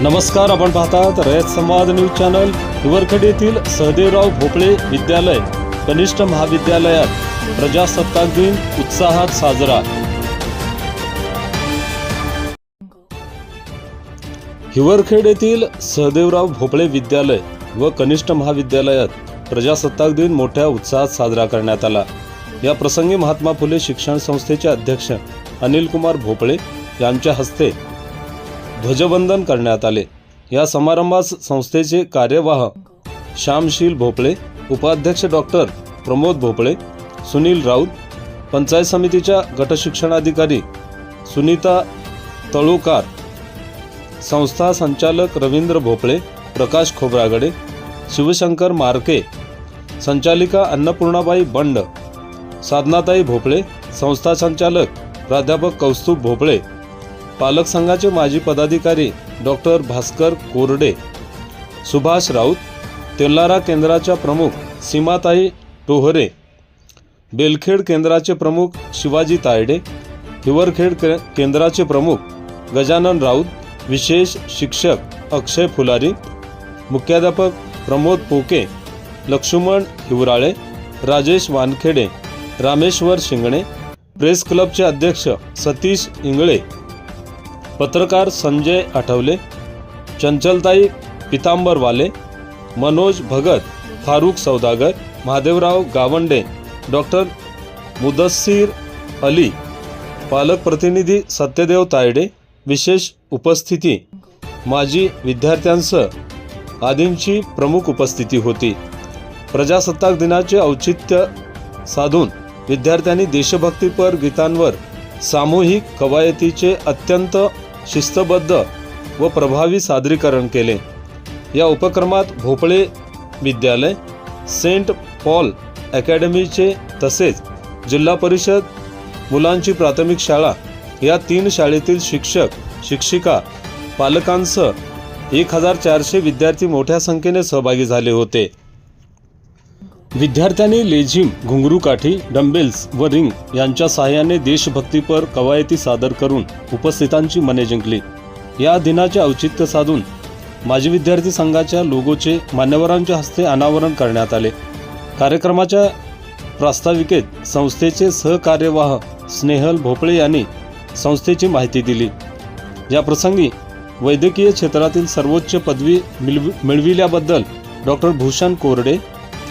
नमस्कार आपण पाहतात रयत संवाद न्यूज चॅनल हिवरखेड येथील सहदेवराव भोपळे विद्यालय कनिष्ठ महाविद्यालयात प्रजासत्ताक दिन उत्साहात साजरा. हिवरखेड येथील सहदेवराव भोपळे विद्यालय व कनिष्ठ महाविद्यालयात प्रजासत्ताक दिन मोठ्या उत्साहात साजरा करण्यात आला. या प्रसंगी महात्मा फुले शिक्षण संस्थेचे अध्यक्ष अनिलकुमार भोपळे यांच्या हस्ते ध्वजवंदन करण्यात आले. या समारंभास संस्थेचे कार्यवाह श्यामशील भोपळे उपाध्यक्ष डॉक्टर प्रमोद भोपळे सुनील राऊत पंचायत समितीच्या गटशिक्षणाधिकारी सुनीता तळुकार संस्था संचालक रवींद्र भोपळे प्रकाश खोब्रागडे शिवशंकर मार्के संचालिका अन्नपूर्णाबाई बंड साधनाताई भोपळे संस्था संचालक प्राध्यापक कौस्तुभ भोपळे पालक संघाचे माजी पदाधिकारी डॉक्टर भास्कर कोरडे सुभाष राऊत तेल्लारा केंद्राच्या प्रमुख सीमाताई टोहरे बेलखेड केंद्राचे प्रमुख शिवाजी तायडे हिवरखेड के- केंद्राचे प्रमुख गजानन राऊत विशेष शिक्षक अक्षय फुलारी मुख्याध्यापक प्रमोद पोके लक्ष्मण हिवराळे राजेश वानखेडे रामेश्वर शिंगणे प्रेस क्लबचे अध्यक्ष सतीश इंगळे पत्रकार संजय आठवले चंचलताई पितांबरवाले मनोज भगत फारुख सौदागर महादेवराव गावंडे डॉक्टर मुदस्सीर अली पालक प्रतिनिधी सत्यदेव तायडे विशेष उपस्थिती. माजी विद्यार्थ्यांसह आदींची प्रमुख उपस्थिती होती. प्रजासत्ताक दिनाचे औचित्य साधून विद्यार्थ्यांनी देशभक्तीपर गीतांवर सामूहिक कवायतीचे अत्यंत शिस्तबद्ध व प्रभावी सादरीकरण केले. या उपक्रमात भोपळे विद्यालय सेंट पॉल अकॅडमीचे तसेच जिल्हा परिषद मुलांची प्राथमिक शाळा या तीन शाळेतील शिक्षक शिक्षिका पालकांसह एक हजार चारशे विद्यार्थी मोठ्या संख्येने सहभागी झाले होते. विद्यार्थ्यांनी लेझिम घुंगरू काठी डंबेल्स व रिंग यांच्या सहाय्याने देशभक्तीपर कवायती सादर करून उपस्थितांची मने जिंकली. या दिनाचे औचित्य साधून माजी विद्यार्थी संघाच्या लोगोचे मान्यवरांच्या हस्ते अनावरण करण्यात आले. कार्यक्रमाच्या प्रास्ताविकेत संस्थेचे सहकार्यवाह स्नेहल भोपळे यांनी संस्थेची माहिती दिली. या प्रसंगी वैद्यकीय क्षेत्रातील सर्वोच्च पदवी मिळव मिळविल्याबद्दल डॉक्टर भूषण कोरडे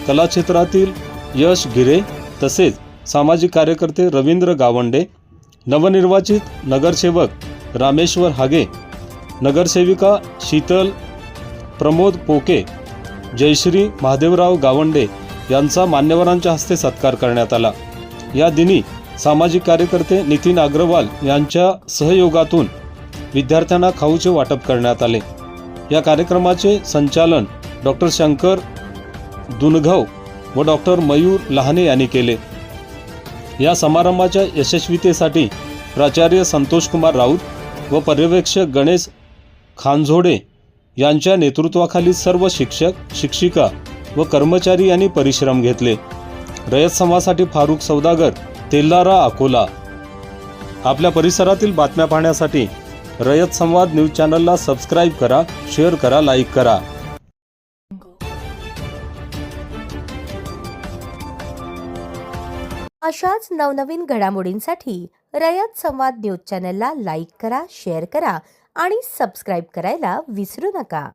कला क्षेत्रातील यश गिरे तसेच सामाजिक कार्यकर्ते रवींद्र गावंडे नवनिर्वाचित नगरसेवक रामेश्वर हागे नगरसेविका शीतल प्रमोद पोके जयश्री महादेवराव गावंडे यांचा मान्यवरांच्या हस्ते सत्कार करण्यात आला. या दिनी सामाजिक कार्यकर्ते नितीन अग्रवाल यांच्या सहयोगातून विद्यार्थ्यांना खाऊचे वाटप करण्यात आले. या कार्यक्रमाचे संचालन डॉक्टर शंकर दुनघव व डॉक्टर मयूर लहाने यांनी केले. या समारंभाच्या यशस्वीतेसाठी प्राचार्य संतोषकुमार राऊत व पर्यवेक्षक गणेश खांझोडे यांच्या नेतृत्वाखाली सर्व शिक्षक शिक्षिका व कर्मचारी यांनी परिश्रम घेतले. रयत समासाठी फारुख सौदागर तेल्लारा अकोला. आपल्या परिसरातील बातम्या पाहण्यासाठी रयत संवाद न्यूज चॅनलला सबस्क्राईब करा शेअर करा लाईक करा. अशाच नवनवीन घडामोडींसाठी रयत संवाद न्यूज चॅनलला लाईक करा शेअर करा आणि सबस्क्राईब करायला विसरू नका.